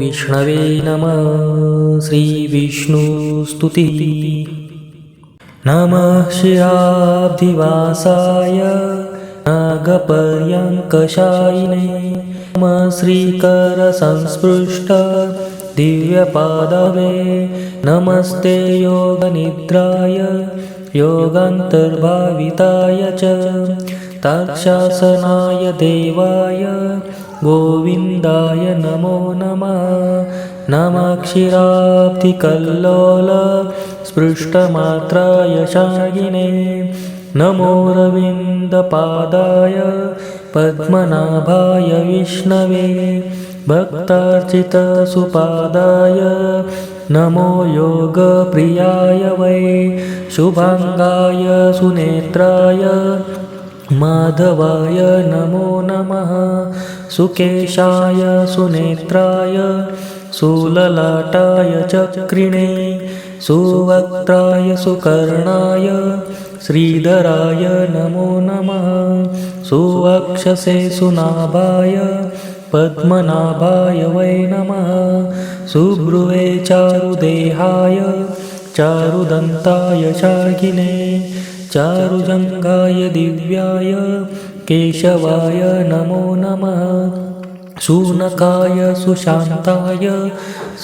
विष्णवे नमः। श्रीविष्णुस्तुतिः। नमः शिराब्धिवासाय नागपर्यङ्कशायिने। नमः श्रीकरसंस्पृष्ट दिव्यपादवे। नमस्ते योगनिद्राय योगान्तर्भाविताय च। तत्शासनाय देवाय गोविन्दाय नमो नमः। नमः क्षीराब्धिकल्लोल स्पृष्टमात्राय शायिने नमो रविन्दपादाय पद्मनाभाय विष्णवे। भक्तार्चितसुपादाय नमो योगप्रियाय वै। शुभाङ्गाय सुनेत्राय माधवाय नमो नमः। सुकेशाय सुनेत्राय सुललाटाय चक्रिणे सुवक्त्राय सुकर्णाय श्रीधराय नमो नमः। सुवक्षसे सुनाभाय पद्मनाभाय वै नमः। सुभ्रुवे चारुदेहाय चारुदन्ताय शाकिने चारुजङ्गाय दिव्याय केशवाय नमो नमः। शूनकाय सुशान्ताय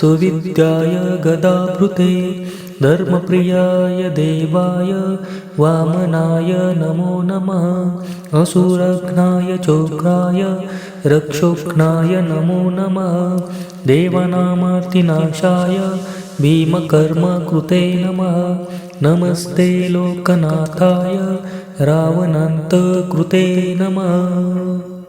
सुविद्याय गदाभृते। धर्मप्रियाय देवाय वामनाय नमो नमः। असुरघ्नाय चोघ्नाय रक्षोघ्नाय नमो नमः। देवनामार्तिनाशाय भीमकर्मकृते नमः। नमस्ते लोकनाथाय। रावणान्तकृते नमः।